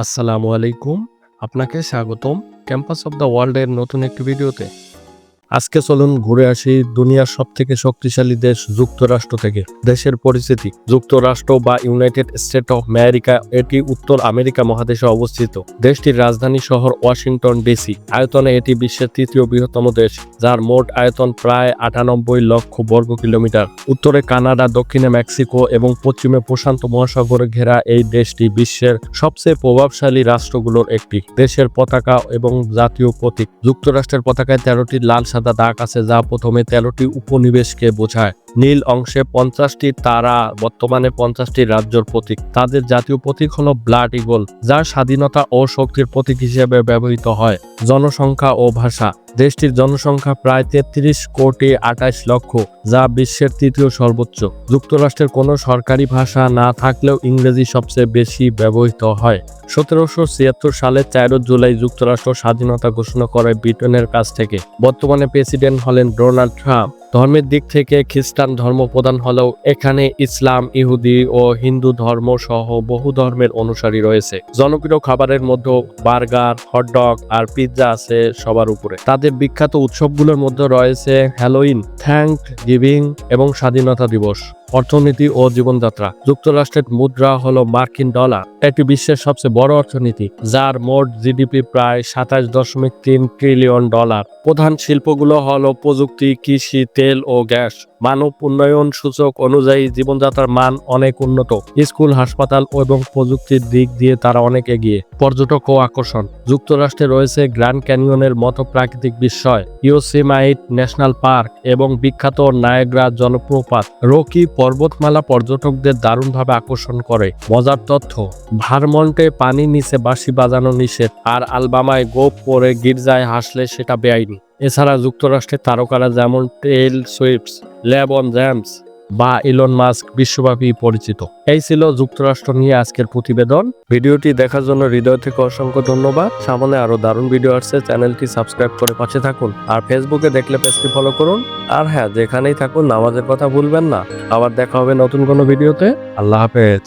আসসালামু আলাইকুম আপনাকে স্বাগতম ক্যাম্পাস অফ দ্য ওয়ার্ল্ডের নতুন একটি ভিডিওতে। আজকে চলুন ঘুরে আসি দুনিয়ার সব থেকে শক্তিশালী দেশ যুক্তরাষ্ট্র থেকে। দেশের পরিস্থিতি। যুক্তরাষ্ট্র বা ইউনাইটেড স্টেট অফ আমেরিকা এটি উত্তর আমেরিকা মহাদেশে অবস্থিত। দেশটির রাজধানী শহর ওয়াশিংটন ডিসি। আয়তনে এটি বিশ্বের তৃতীয় বৃহত্তম দেশ, যার মোট আয়তন প্রায় আটানব্বই লক্ষ বর্গ কিলোমিটার। উত্তরে কানাডা, দক্ষিণে মেক্সিকো এবং পশ্চিমে প্রশান্ত মহাসাগরে ঘেরা এই দেশটি বিশ্বের সবচেয়ে প্রভাবশালী রাষ্ট্রগুলোর একটি। দেশের পতাকা এবং জাতীয় প্রতীক। যুক্তরাষ্ট্রের পতাকায় তেরোটি লাল সাদা দাগ আছে যা প্রথমে তেরোটি উপনিবেশকে বোঝায়। নীল অংশে পঞ্চাশটি তারা, বর্তমানে পঞ্চাশটি রাজ্যর প্রতীক। তাদের জাতীয় প্রতীক হলো ব্লাড ইগল যা স্বাধীনতা ও শক্তির প্রতীক হিসেবে ব্যবহৃত হয়। জনসংখ্যা ও ভাষা। দেশটির জনসংখ্যা প্রায় তেত্রিশ কোটি আঠাশ লক্ষ, যা বিশ্বের তৃতীয় সর্বোচ্চ। যুক্তরাষ্ট্রের কোনো সরকারি ভাষা না থাকলেও ইংরেজি সবচেয়ে বেশি ব্যবহৃত হয়। সতেরোশো ছিয়াত্তর সালে চার জুলাই যুক্তরাষ্ট্র স্বাধীনতা ঘোষণা করে ব্রিটেনের কাছ থেকে। বর্তমানে প্রেসিডেন্ট হলেন ডোনাল্ড ট্রাম্প। ধর্মের দিক থেকে খ্রিস্টান ধর্ম প্রধান হলেও এখানে ইসলাম, ইহুদি ও হিন্দু ধর্ম সহ বহু ধর্মের অনুসারী রয়েছে। জনপ্রিয় খাবারের মধ্যে বার্গার, হটডগ আর পিৎজা আছে সবার উপরে। তাদের বিখ্যাত উৎসবগুলোর মধ্যে রয়েছে হ্যালোইন থ্যাংক গিভিং এবং স্বাধীনতা দিবস। অর্থনীতি ও জীবনযাত্রা। যুক্তরাষ্ট্রের মুদ্রা হল মার্কিন ডলার। এটি বিশ্বের সবচেয়ে বড় অর্থনীতি, যার মোট জিডিপি প্রায় সাতাশ দশমিক তিন ট্রিলিয়ন ডলার। প্রধান শিল্পগুলো হল প্রযুক্তি, কৃষি, তেল ও গ্যাস। মানব উন্নয়ন সূচক অনুযায়ী জীবনযাত্রার মান অনেক উন্নত। স্কুল, হাসপাতাল এবং প্রযুক্তির দিক দিয়ে তারা অনেক এগিয়ে। পর্যটক ও আকর্ষণ। যুক্তরাষ্ট্রে রয়েছে গ্র্যান্ড ক্যানিয়নের মতো প্রাকৃতিক বিস্ময়। ইয়োসেমাইট ন্যাশনাল পার্ক এবং বিখ্যাত নায়গ্রা জলপ্রপাত রকি পর্বতমালা পর্যটকদের দারুণভাবে আকর্ষণ করে। মজার তথ্য, ভারমন্টে পানি নিচে বাঁশি বাজানো নিষেধ আর আলবামায় গোপ পরে গির্জায় হাসলে সেটা বেআইনি। এছাড়া যুক্তরাষ্ট্রের তারকারা যেমন টেল সুইপস লেবন জ্যামস বা ইলন মাস্ক বিশ্বব্যাপী পরিচিত। এই ছিল যুক্তরাষ্ট্র নিয়ে আজকের প্রতিবেদন। ভিডিওটি দেখার জন্য হৃদয় থেকে অসংখ্য ধন্যবাদ। সামনে আরও দারুণ ভিডিও আসছে, চ্যানেলটি সাবস্ক্রাইব করে পাশে থাকুন। আর ফেসবুকে দেখলে পেজটি ফলো করুন। আর হ্যাঁ যেখানেই থাকুন, নামাজের কথা ভুলবেন না। আবার দেখা হবে নতুন কোনো ভিডিওতে। আল্লাহ হাফেজ।